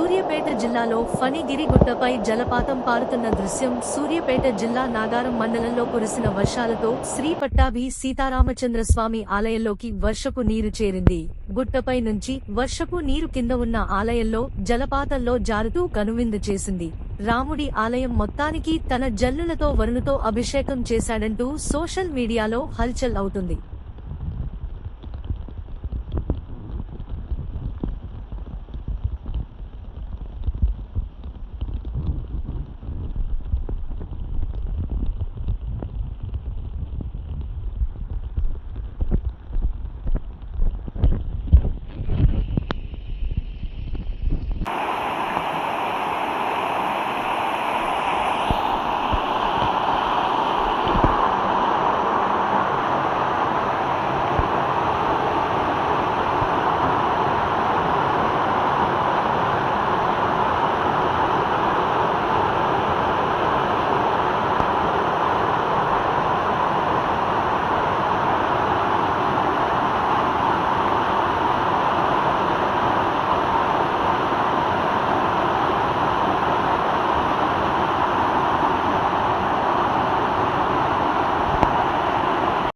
సూర్యాపేట జిల్లాలో ఫణిగిరిగుట్టపై జలపాతం పారుతున్న దృశ్యం సూర్యాపేట జిల్లా నాగారం మండలంలో కురిసిన వర్షాలతో శ్రీ పట్టాభి సీతారామచంద్ర స్వామి ఆలయంలోకి వర్షపు నీరు చేరింది. గుట్టపై నుంచి వర్షపు నీరు కింద ఉన్న ఆలయంలో జలపాతంలో జారుతూ కనువిందు చేసింది. రాముడి ఆలయం మొత్తానికి తన జల్లులతో వరుణుతో అభిషేకం చేశాడంటూ సోషల్ మీడియాలో హల్చల్ అవుతుంది.